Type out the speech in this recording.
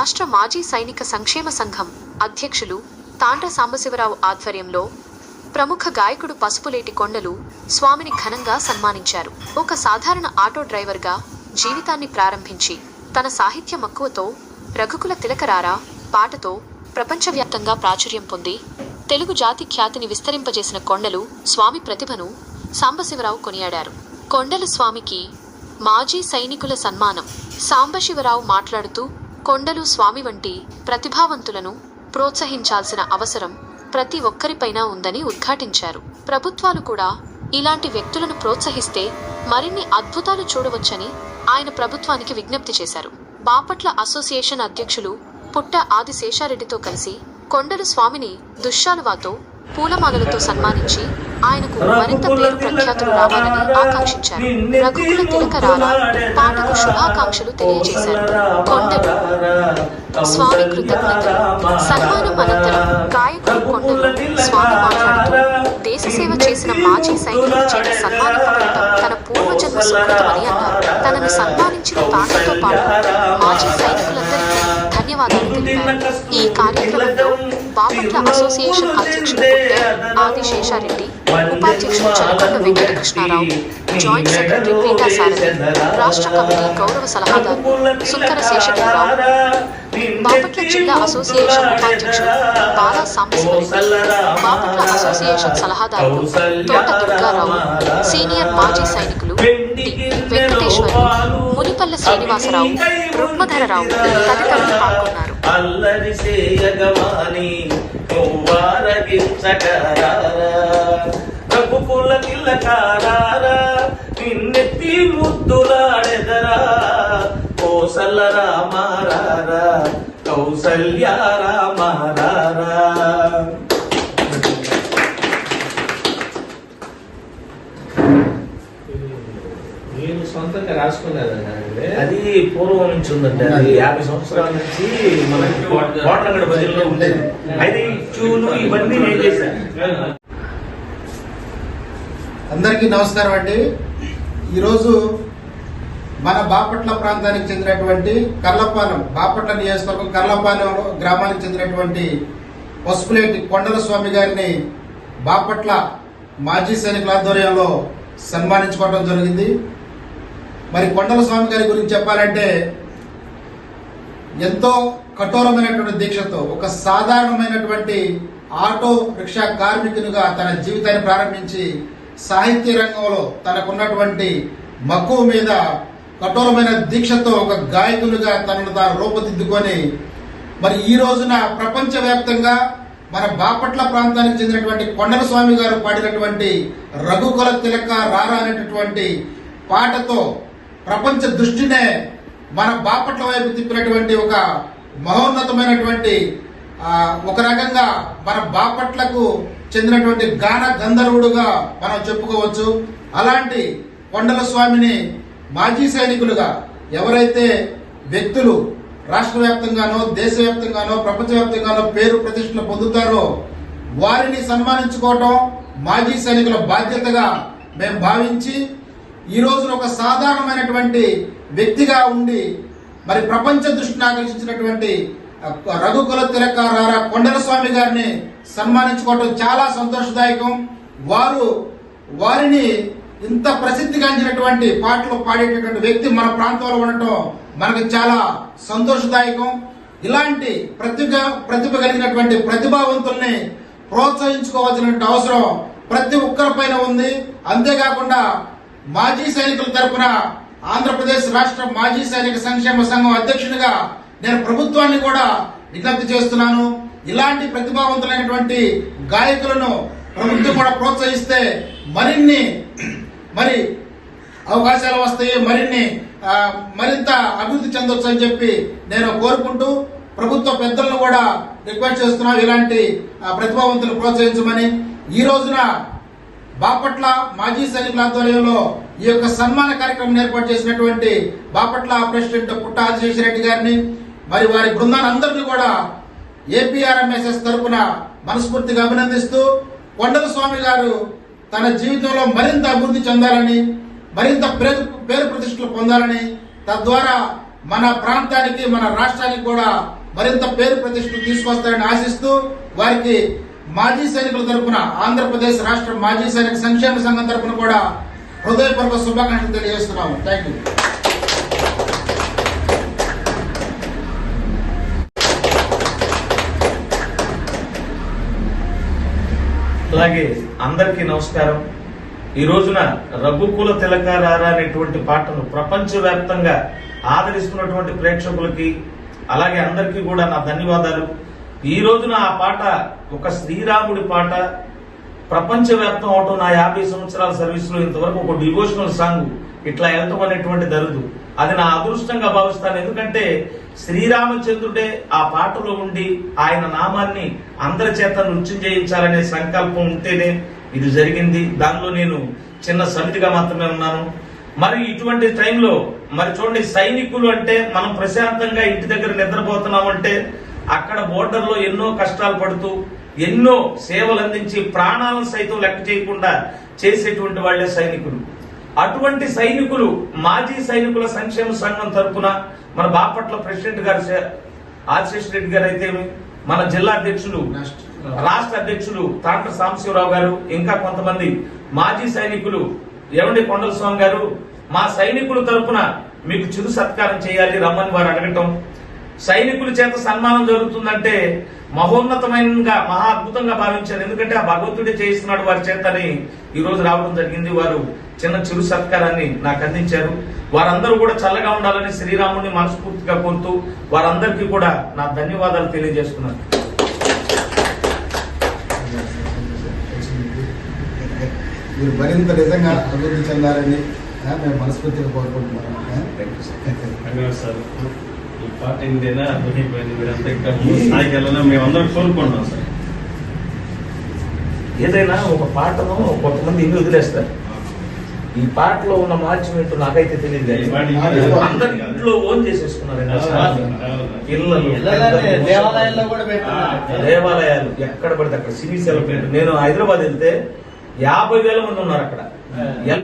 రాష్ట్ర మాజీ సైనిక సంక్షేమ సంఘం అధ్యక్షులు తాండ్ర సాంబశివరావు ఆధ్వర్యంలో ప్రముఖ గాయకుడు పసుపులేటి కొండలు స్వామిని ఘనంగా సన్మానించారు. ఒక సాధారణ ఆటో డ్రైవర్గా జీవితాన్ని ప్రారంభించి తన సాహిత్య మక్కువతో రఘుకుల తిలకరారా పాటతో ప్రపంచవ్యాప్తంగా ప్రాచుర్యం పొంది తెలుగు జాతి ఖ్యాతిని విస్తరింపజేసిన కొండలు స్వామి ప్రతిభను సాంబశివరావు కొనియాడారు. కొండలు స్వామికి మాజీ సైనికుల సన్మానం సాంబశివరావు మాట్లాడుతూ కొండలు స్వామి వంటి ప్రతిభావంతులను ప్రోత్సహించాల్సిన అవసరం ప్రతి ఒక్కరిపైన ఉందని ఉద్ఘాటించారు. ప్రభుత్వాలు కూడా ఇలాంటి వ్యక్తులను ప్రోత్సహిస్తే మరిన్ని అద్భుతాలు చూడవచ్చని ఆయన ప్రభుత్వానికి విజ్ఞప్తి చేశారు. బాపట్ల అసోసియేషన్ అధ్యక్షులు పుట్ట ఆది శేషారెడ్డితో కలిసి కొండలు స్వామిని దుశ్శాలువాతో పూలమాలలతో సన్మానించి ఆయనకు మరింత పేరు ప్రఖ్యాతులు రావాలని ఆకాంక్షించారు. రఘుకుల తిలక రారా పాటకు శుభాకాంక్షలు తెలియజేశారు. కొండలు స్వామి కృతజ్ఞతలు సన్మానం అనంతరం గాయకుడు కొండలు స్వామి మాట్లాడుతూ దేశ సేవ చేసిన మాజీ సైనికుల చేత సన్మానింపబడటం తన పూర్వజన్మ సుకృతమని అన్నారు. తనను సన్మానించిన పాటతో పాటు మాజీ సైనికులందరికీ ధన్యవాదాలు తెలిపారు. ఈ కార్యక్రమం బాపట్ల అసోసియేషన్ అధ్యక్షుడు పుట్టే ఆది శేషారెడ్డి ఉపాధ్యక్షుడు చలకొండ వెంకటకృష్ణారావు జాయింట్ సెక్రటరీ పీతా సారథి రాష్ట్ర కమిటీ గౌరవ సలహాదారు సుందర శేషగిరిరావు బాపట్ల జిల్లా అసోసియేషన్ ఉపాధ్యక్షుడు బాలా సాంబశివరెడ్డి బాపట్ల అసోసియేషన్ సలహాదారులు తోట దుర్గారావు సీనియర్ మాజీ సైనికులు వెంకటేశ్వర్ మునిపల్ల శ్రీనివాసరావు రుక్మధరరావు తదితరులు పాల్గొన్నారు. అల్లరి సేయగవాని నువ్వారగించకరారా రఘుకుల తిల్లకారారా నిన్నెత్తి ముద్దులాడెదరా? కోసల రామారారా? కౌసల్యారా రామారారా మీరు సొంతంగా రాసుకున్నారా అది పూర్వం నుంచి ఉందండి. అది యాభై సంవత్సరాల నుంచి మన కోట్లంగడ బదిలో ఉండేది. అయితే ఈ ట్యూను ఇవన్నీ నేను చేశాను అందరికీ నమస్కారం అండి. ఈరోజు మన బాపట్ల ప్రాంతానికి చెందినటువంటి కర్లపాలెం బాపట్ల నియోజకవర్గం కర్లపాలెం గ్రామానికి చెందినటువంటి పసుపులేటి కొండల స్వామి గారిని బాపట్ల మాజీ సైనికుల ఆధ్వర్యంలో సన్మానించుకోవడం జరిగింది. మరి కొండల స్వామి గారి గురించి చెప్పాలంటే ఎంతో కఠోరమైనటువంటి దీక్షతో ఒక సాధారణమైనటువంటి ఆటో రిక్షా కార్మికునిగా తన జీవితాన్ని ప్రారంభించి సాహిత్య రంగంలో తనకున్నటువంటి మక్కువ మీద కఠోరమైన దీక్షతో ఒక గాయకునిగా తనను తాను రూపుదిద్దుకొని మరి ఈ రోజున ప్రపంచవ్యాప్తంగా మన బాపట్ల ప్రాంతానికి చెందినటువంటి కొండల స్వామి గారు పాడినటువంటి రఘుకుల తిలక రారా అనేటటువంటి పాటతో ప్రపంచ దృష్టినే మన బాపట్ల వైపు తిప్పినటువంటి ఒక మహోన్నతమైనటువంటి ఒక రకంగా మన బాపట్లకు చెందినటువంటి గాన గంధర్వుడుగా మనం చెప్పుకోవచ్చు. అలాంటి కొండల స్వామిని మాజీ సైనికులుగా ఎవరైతే వ్యక్తులు రాష్ట్ర వ్యాప్తంగానో దేశవ్యాప్తంగానో ప్రపంచవ్యాప్తంగానో పేరు ప్రతిష్టలు పొందుతారో వారిని సన్మానించుకోవటం మాజీ సైనికుల బాధ్యతగా మేము భావించి ఈ రోజున ఒక సాధారణమైనటువంటి వ్యక్తిగా ఉండి మరి ప్రపంచ దృష్టిని ఆకర్షించినటువంటి రఘుకుల తిలకారార కొండల స్వామి గారిని సన్మానించుకోవటం చాలా సంతోషదాయకం. వారు వారిని ఇంత ప్రసిద్ధిగాంచినటువంటి పాటలు పాడేటటువంటి వ్యక్తి మన ప్రాంతంలో ఉండటం మనకు చాలా సంతోషదాయకం. ఇలాంటి ప్రతిభ ప్రతిభ కలిగినటువంటి ప్రతిభావంతుల్ని ప్రోత్సహించుకోవాల్సిన అవసరం ప్రతి ఒక్కరిపైన ఉంది. అంతేకాకుండా మాజీ సైనికుల తరపున ఆంధ్రప్రదేశ్ రాష్ట్ర మాజీ సైనిక సంక్షేమ సంఘం అధ్యక్షునిగా నేను ప్రభుత్వాన్ని కూడా విజ్ఞప్తి చేస్తున్నాను. ఇలాంటి ప్రతిభావంతులైనటువంటి గాయకులను ప్రభుత్వం కూడా ప్రోత్సహిస్తే మరిన్ని మరి అవకాశాలు వస్తాయి మరిన్ని మరింత అభివృద్ధి చెందొచ్చు అని చెప్పి నేను కోరుకుంటూ ప్రభుత్వ పెద్దలను కూడా రిక్వెస్ట్ చేస్తున్నాం ఇలాంటి ప్రతిభావంతులు ప్రోత్సహించమని. ఈ రోజున బాపట్ల మాజీ సైనికుల ఆధ్వర్యంలో ఈ యొక్క సన్మాన కార్యక్రమం ఏర్పాటు చేసినటువంటి బాపట్ల ప్రెసిడెంట్ పుట్ట ఆదిశేషరెడ్డి గారిని మరి వారి బృందాన్ని అందరినీ కూడా ఏపీఆర్ఎంఎస్ఎస్ తరఫున మనస్ఫూర్తిగా అభినందిస్తూ కొండల స్వామి గారు తన జీవితంలో మరింత అభివృద్ధి చెందాలని మరింత పేరు పేరు ప్రతిష్టలు పొందాలని తద్వారా మన ప్రాంతానికి మన రాష్ట్రానికి కూడా మరింత పేరు ప్రతిష్టలు తీసుకొస్తారని ఆశిస్తూ వారికి మాజీ సైనికుల తరపున ఆంధ్రప్రదేశ్ రాష్ట్ర మాజీ సైనిక సంక్షేమ సంఘం తరపున కూడా హృదయపూర్వక శుభాకాంక్షలు తెలియజేస్తున్నాము. థ్యాంక్ యూ అలాగే అందరికీ నమస్కారం. ఈ రోజున రఘుకుల తిలకారారా అనేటువంటి పాటను ప్రపంచవ్యాప్తంగా ఆదరిస్తున్నటువంటి ప్రేక్షకులకి అలాగే అందరికీ కూడా నా ధన్యవాదాలు. ఈ రోజున ఆ పాట ఒక శ్రీరాముడి పాట ప్రపంచవ్యాప్తం అవటం నా యాభై సంవత్సరాల సర్వీస్లో ఇంతవరకు ఒక డివోషనల్ సాంగ్ ఇట్లా వెళ్తాం అనేటువంటి దరుదు. అది నా అదృష్టంగా భావిస్తాను. ఎందుకంటే శ్రీరామచంద్రుడే ఆ పాటలో ఉండి ఆయన నామాన్ని అందరి చేత నృత్యం చేయించాలనే సంకల్పం ఉంటేనే ఇది జరిగింది. దానిలో నేను చిన్న సమితిగా మాత్రమే ఉన్నాను. మరి ఇటువంటి టైంలో మరి చూడండి సైనికులు అంటే మనం ప్రశాంతంగా ఇంటి దగ్గర నిద్రపోతున్నాం అంటే అక్కడ బోర్డర్లో ఎన్నో కష్టాలు పడుతూ ఎన్నో సేవలు అందించి ప్రాణాలను సైతం లెక్క చేయకుండా చేసేటువంటి వాళ్ళే సైనికులు. అటువంటి సైనికులు మాజీ సైనికుల సంక్షేమ సంఘం తరపున మన బాపట్ల ప్రెసిడెంట్ గారు ఆశీష్ రెడ్డి గారు అయితే మన జిల్లా అధ్యక్షులు రాష్ట్ర అధ్యక్షులు తాండ్ర సాంబశివరావు గారు ఇంకా కొంతమంది మాజీ సైనికులు ఎవండి కొండల స్వామి గారు? మా సైనికుల తరపున మీకు చిరు సత్కారం చేయాలి రమ్మని వారు అడగటం. సైనికుల చేత సన్మానం జరుగుతుందంటే మహోన్నతమైనగా మహా అద్భుతంగా భావించారు. ఎందుకంటే ఆ భగవంతుడే చేయిస్తున్నాడు వారి చేతని ఈ రోజు రావడం జరిగింది. వారు చిన్న చిరు సత్కారాన్ని నాకు అందించారు. వారందరూ కూడా చల్లగా ఉండాలని శ్రీరాముడిని మనస్ఫూర్తిగా కోరుతూ వారందరికీ కూడా నా ధన్యవాదాలు తెలియజేస్తున్నాను. మీరు మరింత నిజంగా అభివృద్ధి చెందాలని మేము మనస్ఫూర్తిగా కోరుకుంటున్నాం. అర్థమైపోయింది మీరంతా ఇంకా స్థాయికి వెళ్ళాలని మేమందరం కోరుకుంటున్నాం సార్ ఏదైనా ఒక పాటను కొంతమంది ఇల్లు వదిలేస్తారు. ఈ పాటలో ఉన్న మార్చం ఏంటో నాకైతే తెలియదు ఈ పాట కానీ ఇంకా- అందరు ఇంట్లో ఓన్. పిల్లలు పెట్టున్నారు. దేవాలయాలు ఎక్కడ పడితే అక్కడ సినీ సెలబ్రేట్ నేను హైదరాబాద్ వెళ్తే యాభై వేల మంది ఉన్నారు అక్కడ.